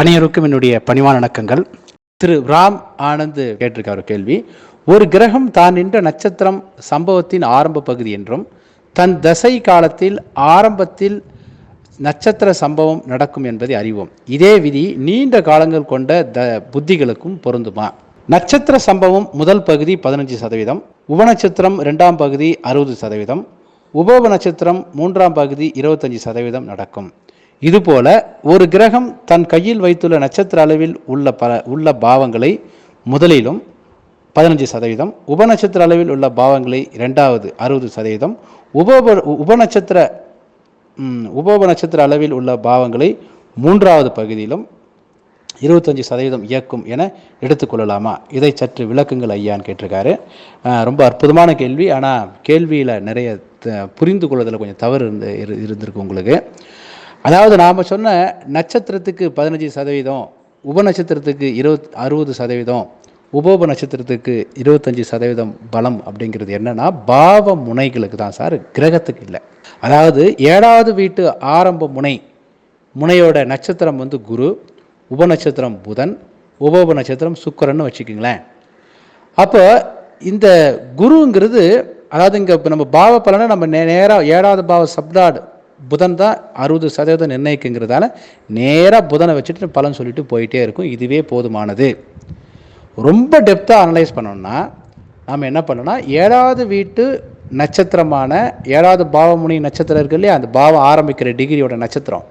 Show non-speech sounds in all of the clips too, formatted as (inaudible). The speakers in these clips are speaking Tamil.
அனைவருக்கும் என்னுடைய பணிவான வணக்கங்கள். திரு ராம் ஆனந்த் கேட்டிருக்க ஒரு கேள்வி. ஒரு கிரகம் தான் நின்ற நட்சத்திரம் சம்பவத்தின் ஆரம்ப பகுதி என்றும் தன் தசை காலத்தில் ஆரம்பத்தில் நட்சத்திர சம்பவம் நடக்கும் என்பதை அறிவோம். இதே விதி நீண்ட காலங்கள் கொண்ட த புத்திகளுக்கும் பொருந்துமா? நட்சத்திர சம்பவம் முதல் பகுதி பதினஞ்சு சதவீதம் உபநட்சத்திரம் இரண்டாம் பகுதி அறுபது சதவீதம் உபோப நட்சத்திரம் மூன்றாம் பகுதி இருபத்தஞ்சி சதவீதம் நடக்கும். இதுபோல ஒரு கிரகம் தன் கையில் வைத்துள்ள நட்சத்திர அளவில் உள்ள பல உள்ள பாவங்களை முதலிலும் பதினஞ்சு சதவீதம் உபநட்சத்திர அளவில் உள்ள பாவங்களை இரண்டாவது அறுபது சதவீதம் உபோப உபநட்சத்திர உபோப நட்சத்திர அளவில் உள்ள பாவங்களை மூன்றாவது பகுதியிலும் இருபத்தஞ்சி சதவீதம் இயக்கும் என எடுத்துக்கொள்ளலாமா இதை சற்று விளக்குங்கள் ஐயான்னு கேட்டிருக்காரு. ரொம்ப அற்புதமான கேள்வி. ஆனால் கேள்வியில் நிறைய த- புரிந்து கொள்வதில் கொஞ்சம் தவறு இருந்து இரு இருந்திருக்கு உங்களுக்கு. அதாவது நாம் சொன்ன நட்சத்திரத்துக்கு பதினஞ்சு சதவீதம் உபநட்சத்திரத்துக்கு இருபத் அறுபது சதவீதம் உபோப நட்சத்திரத்துக்கு இருபத்தஞ்சி சதவீதம் பலம் அப்படிங்கிறது என்னென்னா பாவ முனைகளுக்கு தான் சார் கிரகத்துக்கு இல்லை. அதாவது ஏழாவது வீட்டு ஆரம்ப முனை முனையோட நட்சத்திரம் வந்து குரு உபநட்சத்திரம் புதன் உபோப நட்சத்திரம் சுக்கரன்னு வச்சுக்கிங்களேன். அப்போ இந்த குருங்கிறது அதாவது இங்கே இப்போ நம்ம பாவ பலனை நம்ம நே நேராக ஏழாவது பாவ சப்தாடு புதன் தான் அறுபது சதவீதம் நிர்ணயிக்குங்கிறதால நேராக புதனை வச்சுட்டு பலன் சொல்லிட்டு போயிட்டே இருக்கும். இதுவே போதுமானது. ரொம்ப டெப்த்தாக அனலைஸ் பண்ணோம்னா நாம் என்ன பண்ணோம்னா ஏழாவது வீட்டு நட்சத்திரமான ஏழாவது பாவமுனி நட்சத்திரம் இருக்கு இல்லையா? அந்த பாவம் ஆரம்பிக்கிற டிகிரியோட நட்சத்திரம்.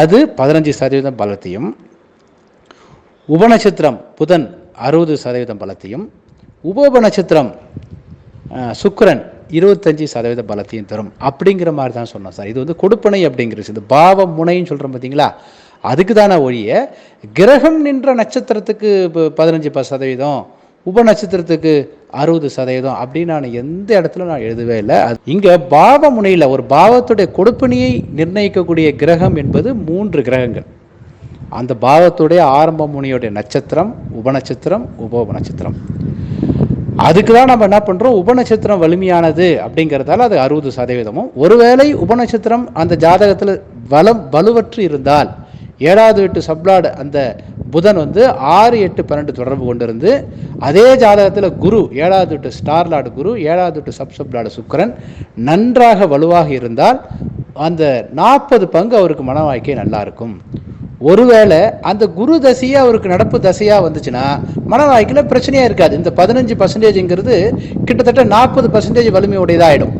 அது பதினஞ்சு சதவீதம் பலத்தையும் உபநட்சத்திரம் புதன் அறுபது சதவீதம் பலத்தையும் உபோப நட்சத்திரம் சுக்கரன் இருபத்தஞ்சி சதவீத பலத்தையும் தரும். அப்படிங்கிற மாதிரி தான் சொன்னோம் சார். இது வந்து கொடுப்பனை அப்படிங்கிறது. இது பாவ முனைன்னு சொல்கிறோம் பார்த்தீங்களா அதுக்கு தானே ஒழிய கிரகம் நின்ற நட்சத்திரத்துக்கு இப்போ பதினஞ்சு ப சதவீதம் உப நட்சத்திரத்துக்கு அறுபது சதவீதம் அப்படின்னு நான் எந்த இடத்துல நான் எழுதவே இல்லை. அது இங்கே பாவ முனையில் ஒரு பாவத்துடைய கொடுப்பனியை நிர்ணயிக்கக்கூடிய கிரகம் என்பது மூன்று கிரகங்கள். அந்த பாவத்துடைய ஆரம்ப முனியுடைய நட்சத்திரம் உபநட்சத்திரம் உபோப நட்சத்திரம். அதுக்கு தான் நம்ம என்ன பண்ணுறோம் உபநட்சத்திரம் வலிமையானது அப்படிங்கிறதால அது அறுபது சதவீதமும். ஒருவேளை உபநட்சத்திரம் அந்த ஜாதகத்தில் வலம் வலுவற்று இருந்தால் ஏழாவது எட்டு சப்ளாடு அந்த புதன் வந்து ஆறு எட்டு பன்னெண்டு தொடர்பு கொண்டிருந்து அதே ஜாதகத்தில் குரு ஏழாவது எட்டு ஸ்டார்லாடு குரு ஏழாவது எட்டு சப் சப்லாடு சுக்கரன் நன்றாக வலுவாக இருந்தால் அந்த நாற்பது பங்கு அவருக்கு மன வாழ்க்கை நல்லா இருக்கும். ஒருவேளை அந்த குரு தசையே அவருக்கு நடப்பு தசையாக வந்துச்சுன்னா மனவாய்க்கில் பிரச்சனையாக இருக்காது. இந்த பதினஞ்சு பர்சன்டேஜ்ங்கிறது கிட்டத்தட்ட நாற்பது பர்சன்டேஜ் வலிமையுடையதாகிடும்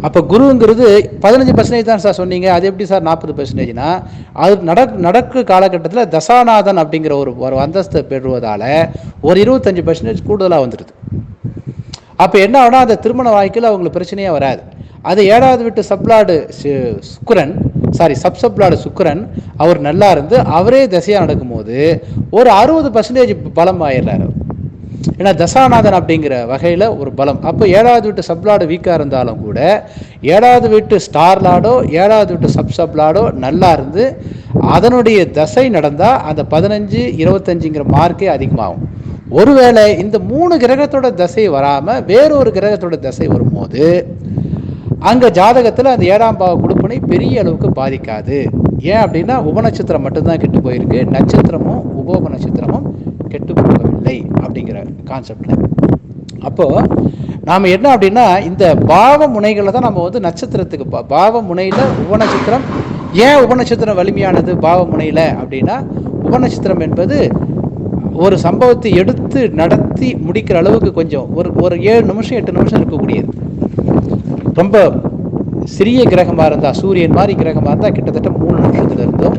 அப்போ குருங்கிறது பதினஞ்சு பர்சன்டேஜ் தான் சார் சொன்னீங்க. அது எப்படி சார் நாற்பது பர்சன்டேஜ்னா அது நடக் நடக்கு காலகட்டத்தில் தசாநாதன் அப்படிங்கிற ஒரு ஒரு அந்தஸ்தை பெறுவதால் ஒரு இருபத்தஞ்சு பர்சன்டேஜ் கூடுதலாக வந்துடுது அப்போ என்ன ஆகும்னா அந்த திருமண வாழ்க்கையில் அவங்களுக்கு பிரச்சனையே வராது. அது ஏழாவது விட்டு சப்ளாடு சு- சுக்கிரன் சாரி சப்சப்லாடு சுக்கரன் அவர் நல்லா இருந்து அவரே தசையாக நடக்கும்போது ஒரு அறுபது பர்சன்டேஜ் பலம் ஆயிடுறாரு ஏன்னா தசாநாதன் அப்படிங்கிற வகையில் ஒரு பலம். அப்போ ஏழாவது வீட்டு சப்லாடு வீக்காக இருந்தாலும் கூட ஏழாவது வீட்டு ஸ்டார் லாடோ ஏழாவது வீட்டு சப் சப்லாடோ நல்லா இருந்து அதனுடைய தசை நடந்தால் அந்த பதினஞ்சு இருபத்தஞ்சுங்கிற மார்க்கே அதிகமாகும். ஒருவேளை இந்த மூணு கிரகத்தோட தசை வராமல் வேறொரு கிரகத்தோட தசை வரும்போது அங்கே ஜாதகத்தில் அந்த ஏழாம் பாவ கொடுப்பனை பெரிய அளவுக்கு பாதிக்காது. ஏன் அப்படின்னா உபநட்சத்திரம் மட்டும்தான் கெட்டு போயிருக்கு. நட்சத்திரமும் உபோப நட்சத்திரமும் கெட்டு போகவில்லை அப்படிங்கிற கான்செப்டில் அப்போது நாம் என்ன அப்படின்னா இந்த பாவ முனைகளை தான் நம்ம வந்து நட்சத்திரத்துக்கு பா- பாவ முனையில் உபநட்சத்திரம். ஏன் உபநட்சத்திரம் வலிமையானது பாவ முனையில் அப்படின்னா உபநட்சத்திரம் என்பது ஒரு சம்பவத்தை எடுத்து நடத்தி முடிக்கிற அளவுக்கு கொஞ்சம் ஒரு ஒரு ஏழு நிமிஷம் எட்டு நிமிஷம் இருக்கக்கூடியது. ரொம்ப சிறிய கிரகமாக இருந்தால் சூரியன் மாதிரி கிரகமாக இருந்தால் கிட்டத்தட்ட மூணு நிமிஷத்துல இருந்தும்.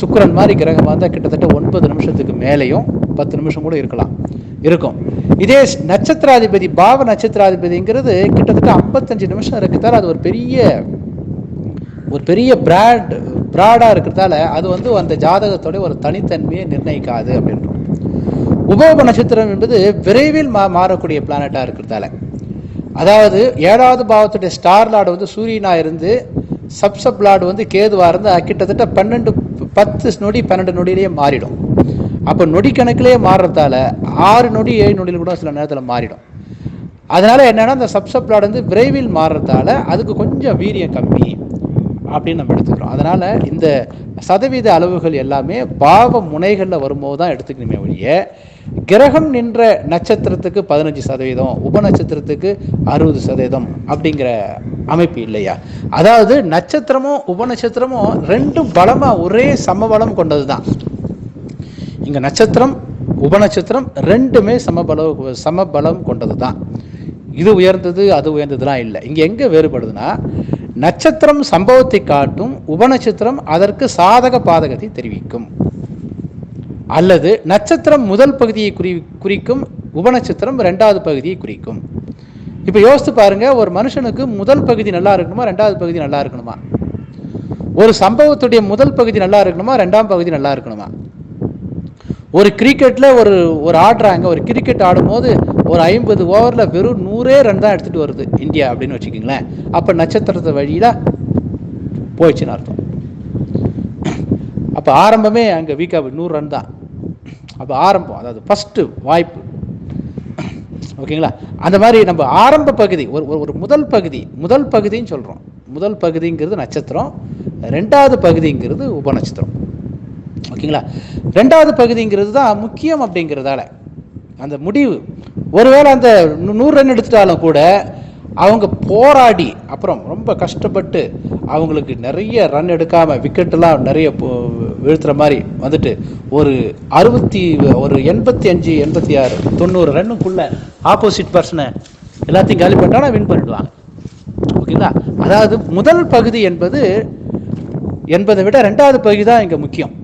சுக்கிரன் மாதிரி கிரகமாக இருந்தால் கிட்டத்தட்ட ஒன்பது நிமிஷத்துக்கு மேலேயும் பத்து நிமிஷம் கூட இருக்கலாம். இருக்கும். இதே நட்சத்திராதிபதி பாவ நட்சத்திராதிபதிங்கிறது கிட்டத்தட்ட ஐம்பத்தஞ்சு நிமிஷம் இருக்கிறதால அது ஒரு பெரிய ஒரு பெரிய பிராட் பிராடாக இருக்கிறதால அது வந்து அந்த ஜாதகத்தோட ஒரு தனித்தன்மையை நிர்ணயிக்காது அப்படின்றோம். உபோப நட்சத்திரம் என்பது விரைவில் மா மாறக்கூடிய பிளானட்டாக இருக்கிறதால. அதாவது ஏழாவது பாவத்துடைய ஸ்டார் லார்டு வந்து சூரியனா இருந்து சப்சப் லாடு லார்டு வந்து கேதுவா இருந்து கிட்டத்தட்ட பன்னெண்டு பத்து நொடி பன்னெண்டு நொடியிலேயே மாறிடும். அப்போ நொடி கணக்கிலேயே மாறுறதால ஆறு நொடி ஏழு நொடியில் கூட சில நேரத்தில் மாறிடும். அதனால என்னன்னா அந்த சப்சப் லாடு லார்டு வந்து விரைவில் மாறுறதால அதுக்கு கொஞ்சம் வீரியம் கம்மி. அப்படின்னு நம்ம எடுத்துக்கிறோம். அதனால் இந்த சதவீத அளவுகள் எல்லாமே பாவ முனைகளில் வரும்போது தான் எடுத்துக்கணுமே ஒழிய கிரகம் நின்ற நட்சத்திரத்துக்கு பதினஞ்சு சதவீதம் உப நட்சத்திரத்துக்கு அறுபது சதவீதம் அப்படிங்கிற அமைப்பு இல்லையா? அதாவது நட்சத்திரமும் உப நட்சத்திரமும் ரெண்டும் பலமாக ஒரே சமபலம் கொண்டது தான் இங்கே நட்சத்திரம் உபநட்சத்திரம் ரெண்டுமே சமபல சமபலம் கொண்டது தான் இது உயர்ந்தது அது உயர்ந்ததுலாம் இல்லை. இங்கே எங்கே வேறுபடுதுன்னா நட்சத்திரம் சம்பவத்தை காட்டும் உபநட்சத்திரம் அதற்கு சாதக பாதகத்தை தெரிவிக்கும். அல்லது நட்சத்திரம் முதல் பகுதியை குறி குறிக்கும் உபநட்சத்திரம் ரெண்டாவது பகுதியை குறிக்கும். இப்போ யோசித்து பாருங்க ஒரு மனுஷனுக்கு முதல் பகுதி நல்லா இருக்கணுமா ரெண்டாவது பகுதி நல்லா இருக்கணுமா? ஒரு சம்பவத்துடைய முதல் பகுதி நல்லா இருக்கணுமா ரெண்டாம் பகுதி நல்லா இருக்கணுமா? ஒரு கிரிக்கெட்டில் ஒரு ஒரு ஆடுறாங்க ஒரு கிரிக்கெட் ஆடும்போது ஒரு ஐம்பது ஓவரில் வெறும் நூறே ரன் தான் எடுத்துகிட்டு வருது இந்தியா அப்படின்னு வச்சுக்கிங்களேன். அப்போ நட்சத்திரத்தை வழியில் போயிடுச்சுன்னு அர்த்தம். அப்போ ஆரம்பமே அங்கே வீக்காக நூறு ரன் தான். அப்போ ஆரம்பம் அதாவது ஃபஸ்ட்டு வாய்ப்பு. ஓகேங்களா? அந்த மாதிரி நம்ம ஆரம்ப பகுதி ஒரு ஒரு- ஒரு முதல் பகுதி முதல் பகுதின்னு சொல்கிறோம் முதல் பகுதிங்கிறது நட்சத்திரம் ரெண்டாவது பகுதிங்கிறது உபநட்சத்திரம். ஓகேங்களா? ரெண்டாவது பகுதிங்கிறது தான் முக்கியம் அப்படிங்கிறதால. அந்த முடிவு. ஒருவேளை அந்த நூறு ரன் எடுத்துட்டாலும் கூட அவங்க போராடி அப்புறம் ரொம்ப கஷ்டப்பட்டு அவங்களுக்கு நிறைய ரன் எடுக்காமல் விக்கெட்டெல்லாம் நிறைய வீழ்த்துற மாதிரி வந்துட்டு ஒரு அறுபத்தி ஒரு எண்பத்தி அஞ்சு எண்பத்தி ஆறு தொண்ணூறு ரன்னுக்குள்ள ஆப்போசிட் பர்சனை எல்லாத்தையும் காலி பண்ணிட்டானா வின் பண்ணிடுவாங்க. ஓகேங்களா? அதாவது முதல் பகுதி என்பது என்பதை விட ரெண்டாவது பகுதி தான் இங்கே முக்கியம்.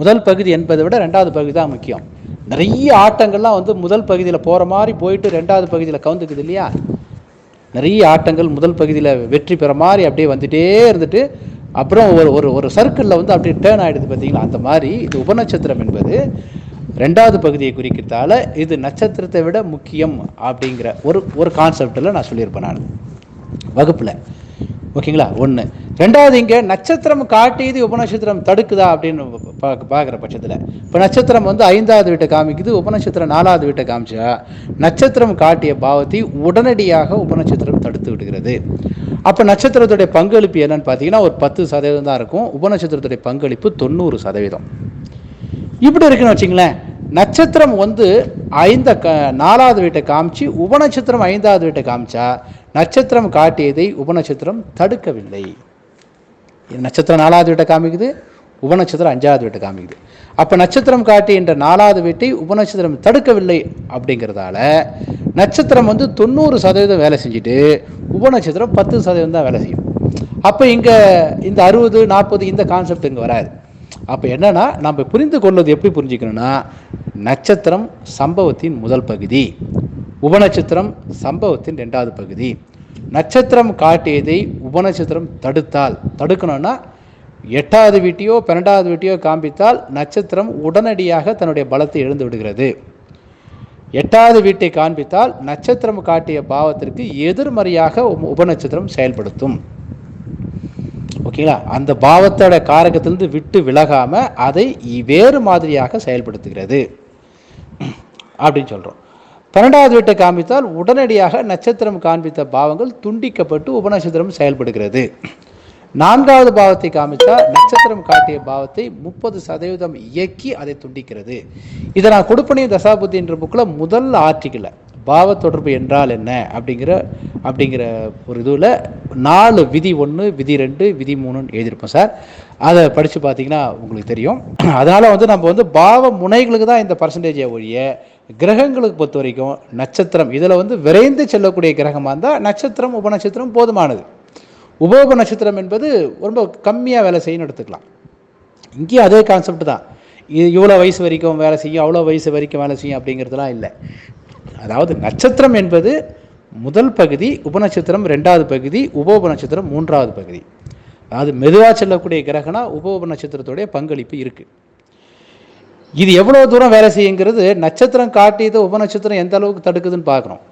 முதல் பகுதி என்பதை விட ரெண்டாவது பகுதி தான் முக்கியம். நிறைய ஆட்டங்கள்லாம் வந்து முதல் பகுதியில் போகிற மாதிரி போயிட்டு ரெண்டாவது பகுதியில் கவுந்துக்குது இல்லையா? நிறைய ஆட்டங்கள் முதல் பகுதியில் வெற்றி பெற மாதிரி அப்படியே வந்துட்டே இருந்துட்டு அப்புறம் ஒரு ஒரு ஒரு சர்க்கிளில் வந்து அப்படியே டேர்ன் ஆகிடுது பார்த்தீங்களா? அந்த மாதிரி இது உபநட்சத்திரம் என்பது ரெண்டாவது பகுதியை குறிக்கிறதால இது நட்சத்திரத்தை விட முக்கியம் அப்படிங்கிற ஒரு ஒரு கான்செப்டில் நான் சொல்லியிருப்பேன் நான். வகுப்பில். ஓகேங்களா? ஒன்று ரெண்டாவது இங்கே நட்சத்திரம் காட்டியது உபநட்சத்திரம் தடுக்குதா அப்படின்னு பார்க்க பார்க்குற பட்சத்தில். இப்போ நட்சத்திரம் வந்து ஐந்தாவது வீட்டை காமிக்குது உபநட்சத்திரம் நாலாவது வீட்டை காமிச்சா நட்சத்திரம் காட்டிய பாவத்தை உடனடியாக உபநட்சத்திரம் தடுத்து விடுகிறது. அப்போ நட்சத்திரத்துடைய பங்களிப்பு என்னன்னு பார்த்தீங்கன்னா ஒரு பத்து சதவீதம் தான் இருக்கும். உபநட்சத்திரத்துடைய பங்களிப்பு தொண்ணூறு சதவீதம். இப்படி இருக்குன்னு வச்சிங்களேன் நட்சத்திரம் வந்து ஐந்த க நாலாவது வீட்டை காமிச்சு உபநட்சத்திரம் ஐந்தாவது வீட்டை காமிச்சா நட்சத்திரம் காட்டியதை உபநட்சத்திரம் தடுக்கவில்லை. நட்சத்திரம் நாலாவது வீட்டை காமிக்குது உபநட்சத்திரம் அஞ்சாவது வீட்டை காமிக்குது. அப்போ நட்சத்திரம் காட்டுகின்ற நாலாவது வீட்டை உபநட்சத்திரம் தடுக்கவில்லை அப்படிங்கிறதால நட்சத்திரம் வந்து தொண்ணூறு சதவீதம் வேலை செஞ்சுட்டு உபநட்சத்திரம் பத்து சதவீதம் தான் வேலை செய்யும். அப்போ இங்கே இந்த அறுபது நாற்பது இந்த கான்செப்ட் இங்கே வராது. அப்போ என்னென்னா நம்ம புரிந்து கொள்வது எப்படி புரிஞ்சுக்கணும்னா நட்சத்திரம் சம்பவத்தின் முதல் பகுதி. உபநட்சத்திரம் சம்பவத்தின் ரெண்டாவது பகுதி. நட்சத்திரம் காட்டியதை உபநட்சத்திரம் தடுத்தால் தடுக்கணும்னா எட்டாவது வீட்டையோ பன்னெண்டாவது வீட்டையோ காண்பித்தால் நட்சத்திரம் உடனடியாக தன்னுடைய பலத்தை இழந்து விடுகிறது. எட்டாவது வீட்டை காண்பித்தால் நட்சத்திரம் காட்டிய பாவத்திற்கு எதிர்மறையாக உபநட்சத்திரம் செயல்படுத்தும். ஓகேங்களா? அந்த பாவத்தோட காரகத்திலிருந்து விட்டு விலகாமல் அதை வேறு மாதிரியாக செயல்படுத்துகிறது. (clears throat) அப்படின்னு சொல்கிறோம் பன்னெண்டாவது வீட்டை காண்பித்தால் உடனடியாக நட்சத்திரம் காண்பித்த பாவங்கள் துண்டிக்கப்பட்டு உபநட்சத்திரம் செயல்படுகிறது. நான்காவது பாவத்தை காமிச்சா நட்சத்திரம் காட்டிய பாவத்தை முப்பது சதவீதம் இயக்கி அதை துண்டிக்கிறது. இதை நான் கொடுப்பனையும் தசாபுத்தின்ற புக்கில் முதல் ஆர்டிக்கில் பாவ தொடர்பு என்றால் என்ன அப்படிங்கிற அப்படிங்கிற ஒரு இதுவில் நாலு விதி ஒன்று விதி ரெண்டு விதி மூணுன்னு எழுதியிருப்போம் சார். அதை படித்து பார்த்தீங்கன்னா உங்களுக்கு தெரியும். அதனால் வந்து நம்ம வந்து பாவ முனைகளுக்கு தான் இந்த பர்சன்டேஜை ஒழிய கிரகங்களுக்கு பொறுத்த வரைக்கும் நட்சத்திரம் இதில் வந்து விரைந்து செல்லக்கூடிய கிரகமாக இருந்தால் நட்சத்திரம் உபநட்சத்திரம் போதுமானது. உபோப நட்சத்திரம் என்பது ரொம்ப கம்மியாக வேலை செய்யணும்னு எடுத்துக்கலாம். இங்கேயும் அதே கான்செப்ட் தான். இது இவ்வளோ வயசு வரைக்கும் வேலை செய்யும் அவ்வளோ வயசு வரைக்கும் வேலை செய்யும் அப்படிங்கிறதுலாம் இல்லை. அதாவது நட்சத்திரம் என்பது முதல் பகுதி உபநட்சத்திரம் ரெண்டாவது பகுதி உபோப நட்சத்திரம் மூன்றாவது பகுதி. அதாவது மெதுவாக செல்லக்கூடிய கிரகனா உபோப நட்சத்திரத்துடைய பங்களிப்பு இருக்குது இது எவ்வளோ தூரம் வேலை செய்யுங்கிறது நட்சத்திரம் காட்டியது உபநட்சத்திரம் எந்த அளவுக்கு தடுக்குதுன்னு பார்க்குறோம்.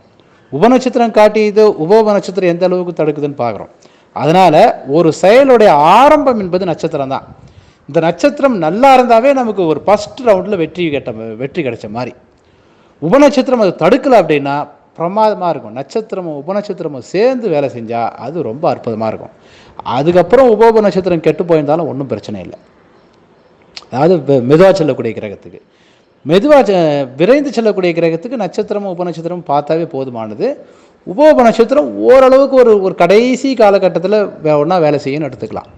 உபநட்சத்திரம் காட்டியது உபோப நட்சத்திரம் எந்த அளவுக்கு தடுக்குதுன்னு பார்க்குறோம். அதனால் ஒரு செயலுடைய ஆரம்பம் என்பது நட்சத்திரம் தான். இந்த நட்சத்திரம் நல்லா இருந்தாவே நமக்கு ஒரு ஃபஸ்ட் ரவுண்டில் வெற்றி கெட்ட வெற்றி கிடைச்ச மாதிரி. உபநட்சத்திரம் அது தடுக்கலை அப்படின்னா பிரமாதமாக இருக்கும். நட்சத்திரமும் உபநட்சத்திரமும் சேர்ந்து வேலை செஞ்சால் அது ரொம்ப அற்புதமாக இருக்கும். அதுக்கப்புறம் உபோப நட்சத்திரம் கெட்டு போயிருந்தாலும் ஒன்றும் பிரச்சனை இல்லை. அதாவது மெதுவாக செல்லக்கூடிய கிரகத்துக்கு. மெதுவாக விரைந்து செல்லக்கூடிய கிரகத்துக்கு நட்சத்திரமும் உபநட்சத்திரமும் பார்த்தாவே போதுமானது. உபோப நட்சத்திரம் ஓரளவுக்கு ஒரு ஒரு கடைசி காலகட்டத்தில் ஒன்றா வேலை செய்யணும்னு எடுத்துக்கலாம்.